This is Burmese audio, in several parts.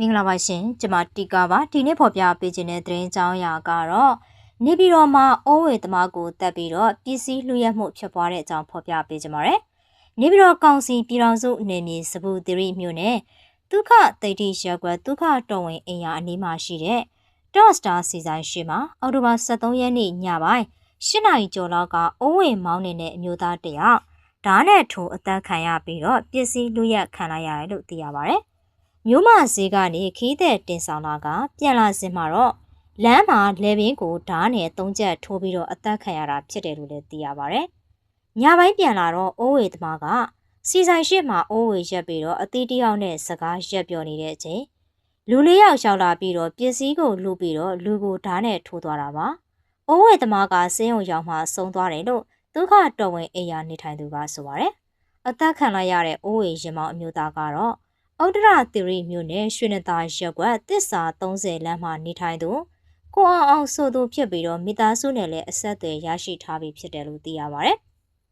မင်္ဂလာပါရှင်ကျမတီကာပါဒီနေ့ဖော်ပြပေးခြင်းတဲ့သတင်းကြောင်းရာကတော့နေပြည်တော်မှာအိုးဝေသမားကိုတက်ပြီးတော့ပစ္စည်းလူရက်မှုဖြစ်ပွားတဲ့အကြောင်းဖော်ပြပေးခြင်းပါတယ်နေပြည်တော်ကောင်စီပြည်တော်စုအနေနဲ့စပူသီရိမြို့နယ်ဒုက္ခတိတ်တိရက်ကွယ်ဒုက္ခတော်ဝင်အင်ယာအနီးမှာရှိတဲ့ Dot Star စီဆိုင်ရှိမှာအောက်တိုဘာ23ရက်နေ့ညပိုင်း၈နာရီကျော်လောက်ကအိုးဝေမောင်းနေတဲ့အမျိုးသားတယောက်ဓာတ်နဲ့ထိုးအသက်ခံရပြီးတော့ပစ္စည်းလူရက်ခံလိုက်ရတယ်လို့သိရပါတယ် မြို့မဈေးကနေခီးတဲ့တင်ဆောင်လာက ပြန်လာစင်မှာတော့လမ်းမှာလေပင်ကိုဓားနဲ့သုံးချက်ထိုးပြီးတော့အသက်ခံရတာဖြစ်တယ်လို့လည်းသိရပါဗျ။ညပိုင်းပြန်လာတော့အိုးဝေသမားကစီဆိုင်ရှိမှအိုးဝေရက်ပြီးတော့အသီးတယောက်နဲ့စကားရက်ပြောနေတဲ့အချိန်လူလေးယောက်ရှောက်လာပြီးတော့ပစ္စည်းကိုလူပြီးတော့လူကိုဓားနဲ့ထိုးသွားတာပါ။အိုးဝေသမားကစင်းုံရောက်မှဆုံးသွားတယ်လို့ဒုက္ခတော်ဝင်အိယာနေထိုင်သူကဆိုပါတယ်။အသက်ခံလိုက်ရတဲ့အိုးဝေရင်မောင်အမျိုးသားကတော့ ဩဒရသီရိမြို့နယ်ရွှေနသာရက်ကွက်တစ္ဆာ30လမ်းမှာနေထိုင်သူကိုအောင်အောင်ဆိုသူဖြစ်ပြီးတော့မိသားစုနဲ့လည်းအဆက်အသွယ်ရရှိထားပြီးဖြစ်တယ်လို့သိရပါဗျ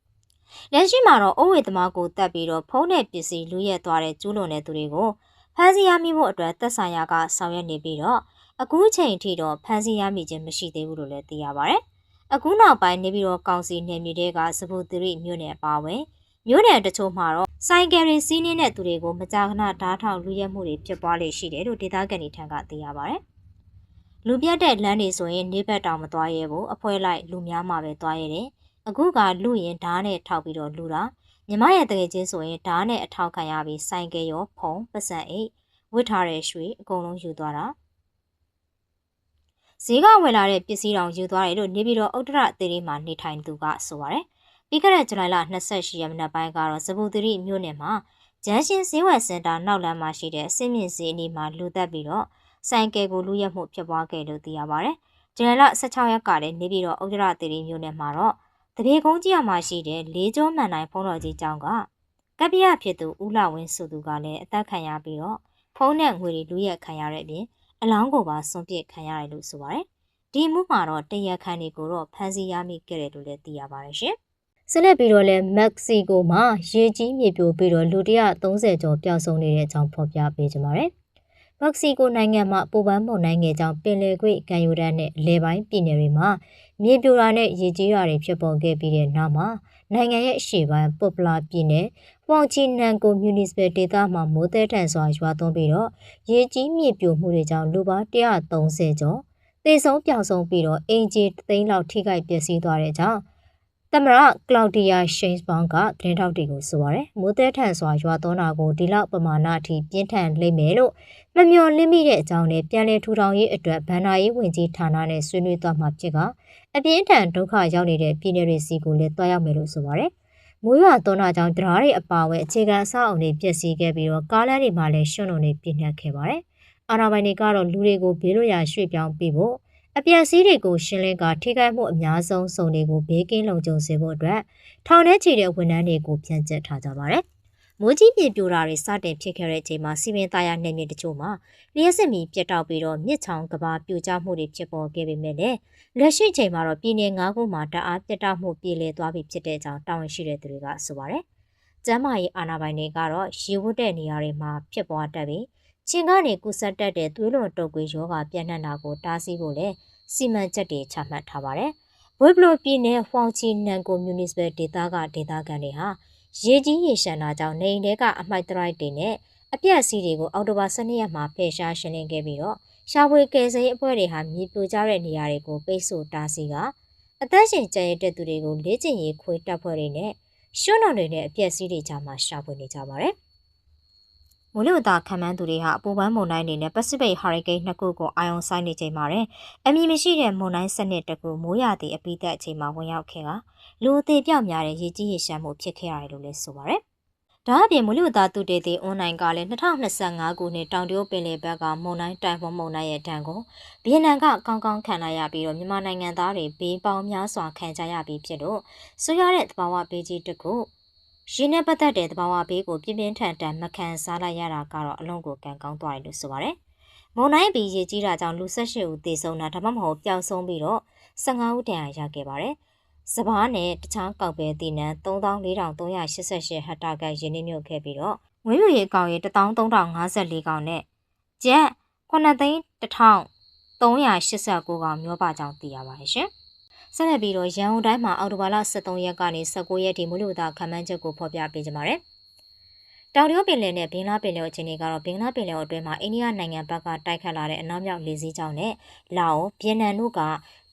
။လက်ရှိမှာတော့အိုးဝေသမားကိုတက်ပြီးတော့ဖုံးတဲ့ပစ္စည်းလူရက်သွားတဲ့ကျူးလွန်တဲ့သူတွေကိုဖမ်းဆီးရမိဖို့အတွက်သက်ဆိုင်ရာကဆောင်ရွက်နေပြီးတော့အခုချိန်ထိတော့ဖမ်းဆီးရမိခြင်းမရှိသေးဘူးလို့လည်းသိရပါဗျ။အခုနောက်ပိုင်းနေပြီးတော့ကောင်စီနယ်မြေတွေကစပူသီရိမြို့နယ်ပါဝင်မြို့နယ်တချို့မှာတော့ ဆိုင်ကယ်တွေစီးနေတဲ့သူတွေကိုမကြာခဏဓားထောက်လူရဲမှုတွေဖြစ်ပွားလေရှိတယ်လို့ဒေသခံတွေထံကသိရပါဗျ။လူပြတ်တဲ့လမ်းတွေဆိုရင်နေဘက်တောင်မသွားရဲဘူးအဖွဲလိုက်လူများမှပဲသွားရတယ်။အခုကလူရင်ဓားနဲ့ထောက်ပြီးတော့လူတာမြမရဲ့တကယ်ချင်းဆိုရင်ဓားနဲ့အထောက်ခံရပြီးဆိုင်ကယ်ရောဖုံပစံအိတ်ဝစ်ထားတဲ့ရွှေအကုန်လုံးယူသွားတာဈေးကဝင်လာတဲ့ပစ္စည်းတောင်ယူသွားတယ်လို့နေပြည်တော်ဥတ္တရအသေးလေးမှာနေထိုင်သူကဆိုပါတယ်။ ပြီးခဲ့တဲ့ဇူလိုင်လ28ရက်နေ့ပိုင်းကတော့ဇဘူသရီမြို့နယ်မှာဂျန်ရှင်ဈေးဝယ်စင်တာနောက်လမ်းမှာရှိတဲ့အစင်းမြင့်ဈေးအနီးမှာလူသက်ပြီးတော့ဆိုင်ကယ်ကိုလူရက်မှုဖြစ်ပွားခဲ့လို့သိရပါတယ်။ဇူလိုင်လ16ရက်ကလည်းနေပြည်တော်ဥဒရသရီမြို့နယ်မှာတော့တပြေကုန်းကြီးမှာရှိတဲ့လေးကျောမှန်တိုင်းဖုံးတော်ကြီးကျောင်းကကပ္ပိယဖြစ်သူဦးလဝင်းစုသူကလည်းအသက်ခံရပြီးတော့ဖုံးနဲ့ငွေတွေလူရက်ခံရတဲ့အပြင်အလောင်းကိုပါစွန့်ပစ်ခံရတယ်လို့ဆိုပါတယ်။ဒီမှုမှာတော့တရက်ခန့်တွေကိုတော့ဖမ်းဆီးရမိခဲ့တယ်လို့လည်းသိရပါတယ်ရှင်။ ဆက်လက်ပြီးတော့လည်းမက္ကဆီကိုမှာရေကြီးမြေပြိုပြီးတော့လူ130ကျော်ပျောက်ဆုံးနေတဲ့အကြောင်းဖော်ပြပေးကြပါမယ်။မက္ကဆီကိုနိုင်ငံမှာပူပန်းမုန်တိုင်းငယ်ကြောင့်ပင်လယ်ကွေ့ကံယူဒန်းနဲ့လေပိုင်းပြည်နယ်တွေမှာမြေပြိုတာနဲ့ရေကြီးတာတွေဖြစ်ပေါ်ခဲ့ပြီးတဲ့နောက်မှာနိုင်ငံရဲ့အရှေ့ပိုင်းပုပ္ပလာပြည်နယ်ပွန်ချီနန်ကိုမြူနစ်ပယ်ဒေသမှာမိုးသည်ထန်စွာရွာသွန်းပြီးတော့ရေကြီးမြေပြိုမှုတွေကြောင့်လူပေါင်း130ကျော်သေဆုံးပျောက်ဆုံးပြီးတော့အင်ဂျီ3သိန်းလောက်ထိခိုက်ပျက်စီးသွားတဲ့ကြောင့် သမရကလောက်ဒီယာရှိန်စ်ဘောင်ကသတင်းထောက်တွေကိုဆိုပါရယ်မိုးတဲထန်စွာရွာသွန်းတာကိုဒီလောက်ပမာဏအထိပြင်းထန်လိမ့်မယ်လို့မမျှော်လင့်မိတဲ့အကြောင်းနဲ့ပြန်လည်ထူထောင်ရေးအတွက်ဗန္နာရေးဝင်ကြီးဌာနနဲ့ဆွေးနွေးသွားမှာဖြစ်ကအပြင်းထန်ဒုက္ခရောက်နေတဲ့ပြည်내တွေစီကိုလည်းတွားရောက်မယ်လို့ဆိုပါရယ်မိုးရွာသွန်းတာကြောင့်တရားတွေအပါအဝင်အခြေခံအဆောက်အုံတွေပျက်စီးခဲ့ပြီးတော့ကားလမ်းတွေမှာလည်းရှွန့်လုံးတွေပြင်းထန်ခဲ့ပါတယ်အာဏာပိုင်တွေကတော့လူတွေကိုဘေးလွတ်ရာရွှေ့ပြောင်းပေးဖို့ အပြက်စီးတွေကိုရှင်းလင်းကထိခိုက်မှုအများဆုံးစုံတွေကိုဘေးကင်းလုံခြုံစေဖို့အတွက်ထောင်ထဲချီတဲ့ဝန်ထမ်းတွေကိုပြန်ကျက်ထားကြပါတယ်။မိုးကြီးမြေပြိုတာတွေစတင်ဖြစ်ခဲ့တဲ့အချိန်မှာစီမင်းသားရနယ်မြေတချို့မှာလျှက်စစ်မီပြတ်တောက်ပြီးတော့မြစ်ချောင်းကဘာပြိုကျမှုတွေဖြစ်ပေါ်ခဲ့ပေမဲ့လည်းလက်ရှိချိန်မှာတော့ပြည်내၅ခုမှာတအားပြတ်တောက်မှုပြည်လည်သွားပြီဖြစ်တဲ့အကြောင်းတာဝန်ရှိတဲ့သူတွေကဆိုပါတယ်။ကျမ်းမာရေးအာဏာပိုင်တွေကတော့ရေဝတ်တဲ့နေရာတွေမှာဖြစ်ပွားတတ်ပြီး ချင်းကနေကုဆက်တက်တဲ့သွေးလွန်တုပ်ကွေးရောဂါပြန့်နှံ့တာကိုတားဆီးဖို့လည်းစီမံချက်တွေချမှတ်ထားပါတယ်။ဝေဘလိုပြည်နယ်ဟွန်ချီနန်ကိုမြူနစ်ပယ်ဒေသကဒေသခံတွေဟာရေကြီးရေရှမ်းတာကြောင့်နေအိမ်တွေကအမိုက်တရိုက်တွေနဲ့အပြက်စီးတွေကိုအော်တိုဘာ12ရက်မှာဖယ်ရှားရှင်းလင်းခဲ့ပြီးတော့ရှာဖွေကယ်ဆယ်ရေးအဖွဲ့တွေဟာမြေပြိုကျတဲ့နေရာတွေကိုပိတ်ဆို့တားဆီးကအသက်ရှင်ကျန်ရတဲ့သူတွေကိုလေ့ကျင့်ရေးခွေတပ်ဖွဲ့တွေနဲ့ရှွန်းတော်တွေနဲ့အပြက်စီးတွေကြားမှာရှာဖွေနေကြပါတယ်။ မိုးလေဝသခံမှန်းသူတွေဟာအပူပန်းမုန်တိုင်းတွေနဲ့ Pacific Hurricane နှစ်ခုကိုအာရုံစိုက်နေချိန်မှာအမည်မရှိတဲ့မုန်တိုင်းစနစ်တစ်ခုမိုးရသည့်အပိသက်အချိန်မှာဝင်ရောက်ခဲ့ကလူအသေးပြောက်များတဲ့ရေကြီးရေရှမ်းမှုဖြစ်ခဲ့ရတယ်လို့လည်းဆိုပါရယ်။ဒါအပြင်မိုးလေဝသသူတေသေးအွန်လိုင်းကလည်း2025ခုနှစ်တောင်တရုတ်ပင်လယ်ဘက်ကမုန်တိုင်းတိုင်ဖွန်မုန်တိုင်းရဲ့တန်ကိုဗီယက်နမ်ကကောင်းကောင်းခံလိုက်ရပြီးတော့မြန်မာနိုင်ငံသားတွေဘေးပေါင်းများစွာခံကြရပြီးဖြစ်လို့ဆိုရတဲ့သဘာဝဘေးကြီးတစ်ခု ရင်းနဲ့ပတ်သက်တဲ့သဘာဝဘေးကိုပြင်းပြင်းထန်ထန်မခံစားလိုက်ရတာကတော့အလုံးကိုကံကောင်းသွားတယ်လို့ဆိုပါတယ်။မုံတိုင်းပြီးရေကြီးတာကြောင့်လူ၁၈ဦးသေဆုံးတာဒါမှမဟုတ်ပျောက်ဆုံးပြီးတော့15ဦးတန်ရာရခဲ့ပါတယ်။စပားနဲ့တခြားကောက်ပဲတည်နံ3488ဟက်တာကရင်းနှီးမြုပ်ခဲ့ပြီးတော့ဝင်းမြူရေကောင်ရေ13054ကောင်နဲ့ကျပ်9သိန်း1389ကောင်မျောပါကြောင်းသိရပါတယ်ရှင်။ ဆက်လက်ပြီးတော့ရန်ကုန်တိုင်းမှာအော်တိုဘာလ23ရက်ကနေ19ရက်ထိမူလူသားခမ်းမ်းချက်ကိုဖော်ပြပေးကြပါမယ်။တောင်တရုတ်ပင်လယ်နဲ့ဘင်္ဂလားပင်လယ်အခြေအနေကတော့ဘင်္ဂလားပင်လယ်အတွင်းမှာအိန္ဒိယနိုင်ငံဘက်ကတိုက်ခတ်လာတဲ့အနောက်မြောက်လေစီးကြောင်းနဲ့လာအို၊ဗီယက်နမ်တို့က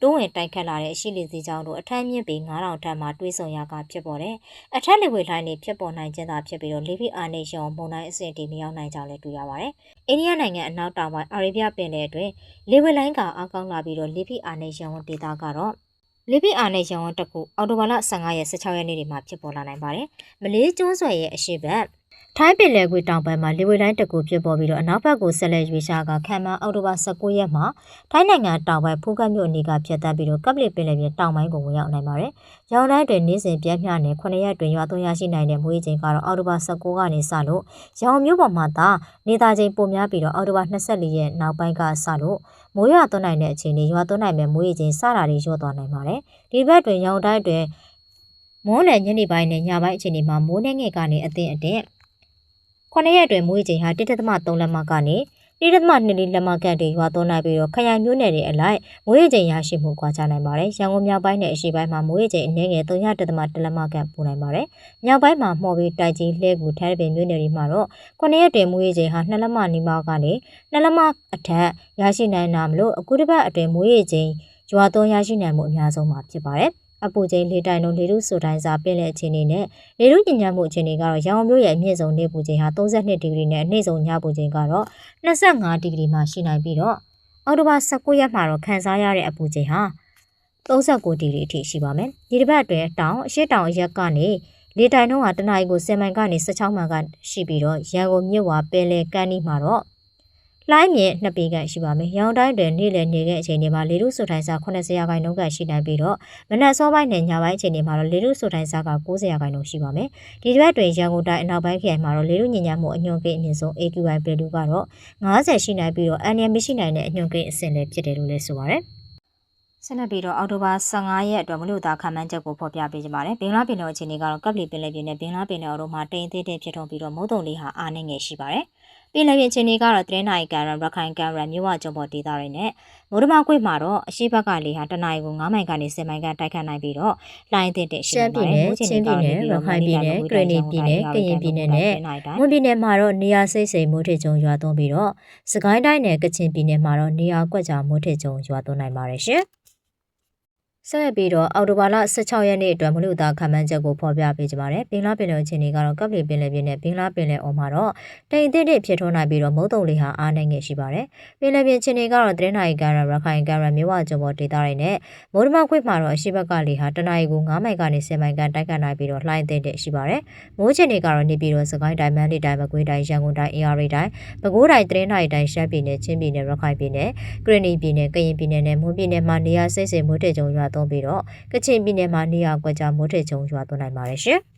တိုးဝင်တိုက်ခတ်လာတဲ့အရှိလေစီးကြောင်းတို့အထက်မြင့်ပေ9000ထပ်မှာတွေးဆုံရကဖြစ်ပေါ်တယ်။အထက်လေဝေလှိုင်းတွေဖြစ်ပေါ်နိုင်ခြင်းသာဖြစ်ပြီးတော့လေဖိအာနေရှုံမုန်တိုင်းအဆင့်တီမရောက်နိုင်ကြောင်းလည်းတွေ့ရပါတယ်။အိန္ဒိယနိုင်ငံအနောက်တောင်ပိုင်းအာရေဗျပင်လယ်အတွင်းလေဝေလှိုင်းကအားကောင်းလာပြီးတော့လေဖိအာနေရှုံဒေသကတော့ လေပိအာနဲ့ရောင်ဝတက်ကူအော်တိုဘာလ15ရက်16ရက်နေ့တွေမှာဖြစ်ပေါ်လာနိုင်ပါတယ်။မလေးကျွန်းဆွယ်ရဲ့အရှိတ် ထိုင်းပင်လယ်ကွေ့တောင်ပိုင်းမှာလေဝေလိုင်းတကူဖြစ်ပေါ်ပြီးတော့အနောက်ဘက်ကိုဆက်လက်ရွေ့ရှားကခံမှန်းအောက်တိုဘာ19ရက်မှာထိုင်းနိုင်ငံတောင်ပိုင်းဖူးကတ်မြို့အနီးကဖြတ်တန်းပြီးတော့ကပ်ပလစ်ပင်လယ်ပြင်တောင်ပိုင်းကိုဝင်ရောက်နိုင်ပါတယ်။ရောင်တိုင်းတွင်နေ့စဉ်ပြင်းပြနဲ့9ရက်တွင်ရွာသွန်းရရှိနိုင်တဲ့မွေးချိန်ကတော့အောက်တိုဘာ19ကနေစလို့ရောင်မြို့ပေါ်မှာသာနေသားချိန်ပိုများပြီးတော့အောက်တိုဘာ24ရက်နောက်ပိုင်းကစလို့မိုးရွာသွန်းနိုင်တဲ့အခြေအနေရွာသွန်းနိုင်မဲ့မွေးချိန်စတာတွေရော့သွားနိုင်ပါတယ်။ဒီဘက်တွင်ရောင်တိုင်းတွင်မိုးနယ်ညနေပိုင်းနဲ့ညပိုင်းအခြေအနေမှာမိုးနှဲငယ်ကနေအသင့်အတင့် 9ရက်အတွင်းမွေးချိန်ဟာ1.3လက်မကနေ1.2လက်မကတ်တွေရွာသွန်းနိုင်ပြီးတော့ခရိုင်မျိုးနယ်တွေအလိုက်မွေးချိန်ရရှိမှုကွာခြားနိုင်ပါတယ်။ရန်ကုန်မြောက်ပိုင်းနဲ့အရှေ့ပိုင်းမှာမွေးချိန်အနည်းငယ်3.1လက်မကတ်ပို့နိုင်ပါတယ်။မြောက်ပိုင်းမှာမှော်ပြီးတိုက်ကြီးလှဲကူထဲပင်မျိုးနယ်တွေမှာတော့9ရက်တွင်မွေးချိန်ဟာ2လက်မနီးပါးကနေ2လက်မအထက်ရရှိနိုင်တာမလို့အခုတစ်ပတ်အတွင်းမွေးချိန်ရွာသွန်းရရှိနိုင်မှုအများဆုံးမှာဖြစ်ပါတယ်။ အပူချိန်လေတိုင်လုံးလေထုဆိုတိုင်းစာပင့်တဲ့အခြေအနေနဲ့လေထုညဉ့်ညံ့မှုအခြေအနေကတော့ရောင်မြို့ရဲ့အမြင့်ဆုံးနေပူချိန်ဟာ32ဒီဂရီနဲ့အနှိမ့်ဆုံးညပူချိန်ကတော့25ဒီဂရီမှရှိနိုင်ပြီးတော့အောက်တိုဘာ19ရက်မှာတော့ခန်းစားရတဲ့အပူချိန်ဟာ39ဒီဂရီအထိရှိပါမယ်ဒီတစ်ပတ်အတွင်းတောင်အရှိတောင်အရက်ကနေလေတိုင်နှုန်းဟာတနအီကို10မိုင်ကနေ16မိုင်ကရှိပြီးတော့ရန်ကုန်မြို့ဝပယ်လေကန်းဒီမှာတော့ လှိုင်းမြင့်နှစ်ပေခန့်ရှိပါမယ်။ရောင်တိုင်းတွင်နေ့လည်နေတဲ့အချိန်တွေမှာလေထုဆိုတိုင်းစာ80ရာခိုင်နှုန်းခန့်ရှိနိုင်ပြီးတော့မနက်စောပိုင်းနဲ့ညပိုင်းအချိန်တွေမှာတော့လေထုဆိုတိုင်းစာက90ရာခိုင်နှုန်းရှိပါမယ်။ဒီတစ်ပတ်တွင်ရန်ကုန်တိုင်းအနောက်ပိုင်းခရိုင်မှာတော့လေထုညဉ့်ညံ့မှုအညွှန်းကိန်းအမြင့်ဆုံး AQI value ကတော့90ရှိနိုင်ပြီးတော့အန်ရမရှိနိုင်တဲ့အညွှန်းကိန်းအဆင့်လည်းဖြစ်တယ်လို့လည်းဆိုပါရယ်။ဆက်လက်ပြီးတော့အောက်တိုဘာ15ရက်အတွက်မလို့သားခံမှန်းချက်ကိုဖော်ပြပေးကြပါတယ်။ဘင်္ဂလားပင်လယ်အခြေအနေကတော့ကပ်လီပင်လယ်ပြင်နဲ့ဘင်္ဂလားပင်လယ်အော်တို့မှာတိမ်သေးတဲ့ဖြစ်ထွန်းပြီးတော့မုတ်တုံလေးဟာအားနည်းငယ်ရှိပါတယ်။ ပင်လယ်ပြင်ချင်းတွေကတော့တရင်းနိုင်ကန်ရန်ရခိုင်ကန်ရန်မြို့ဝကျုံပေါ်ဒေသတွေနဲ့မိုးတမကွေ့မှာတော့အရှိဘက်ကလေဟာတနအီကို9မိုင်ကနေ10မိုင်ကတိုက်ခတ်နိုင်ပြီးတော့လိုင်းတဲ့တဲ့ရှိနေပါတယ်။ချင်းပြည်နယ်ရခိုင်ပြည်နယ်ကရင်ပြည်နယ်ကရင်ပြည်နယ်နဲ့မွန်ပြည်နယ်မှာတော့နေရာစိတ်စိမ်မိုးထစ်ကျုံရွာသွန်းပြီးတော့စကိုင်းတိုင်းနဲ့ကချင်ပြည်နယ်မှာတော့နေရာကွက်ကြားမိုးထစ်ကျုံရွာသွန်းနိုင်ပါတယ်ရှင်။ ဆက်လက်ပြီးတော့အော်တိုဘာလ16ရက်နေ့အတွက်မလို့သားခံမှန်းချက်ကိုဖော်ပြပေးကြပါမယ်။ပင်လားပင်လယ်အခြေအနေကတော့ကပ်လီပင်လယ်ပြင်နဲ့ပင်လားပင်လယ်အော်မှာတော့တိမ်တစ်တစ်ဖြစ်ထွန်းနိုင်ပြီးတော့မုတ်တုံလေးဟာအားနိုင်ငယ်ရှိပါတယ်။ပင်လယ်ပြင်အခြေအနေကတော့တရင်းနိုင်ကန်ရရခိုင်ကန်ရမြို့ဝကျုံပေါ်ဒေသတွေနဲ့မိုးဒမခွေမှာတော့အရှိဘက်ကလေဟာတနအီကို9မိုင်ကနေ10မိုင်ကန်တိုက်ခတ်နိုင်ပြီးတော့လှိုင်းတဲ့တဲ့ရှိပါတယ်။မိုးအခြေအနေကတော့နေပြည်တော်စကိုင်းတိုင်းမန္တလေးတိုင်းမကွေးတိုင်းရန်ကုန်တိုင်းအေရီတိုင်းပဲခူးတိုင်းတရင်းနိုင်တိုင်းရှမ်းပြည်နယ်ချင်းပြည်နယ်ရခိုင်ပြည်နယ်ကရင်ပြည်နယ်ကရင်ပြည်နယ်နဲ့မွန်ပြည်နယ်မှာနေရာစိတ်စိမ်မိုးထစ်ကျုံရွာသွန်းပြီးတော့ကချင်ပြည်နယ်မှာနေရာကွက်ကြားမိုးထစ်ကျုံရွာသွန်းနိုင်ပါတယ်ရှင်။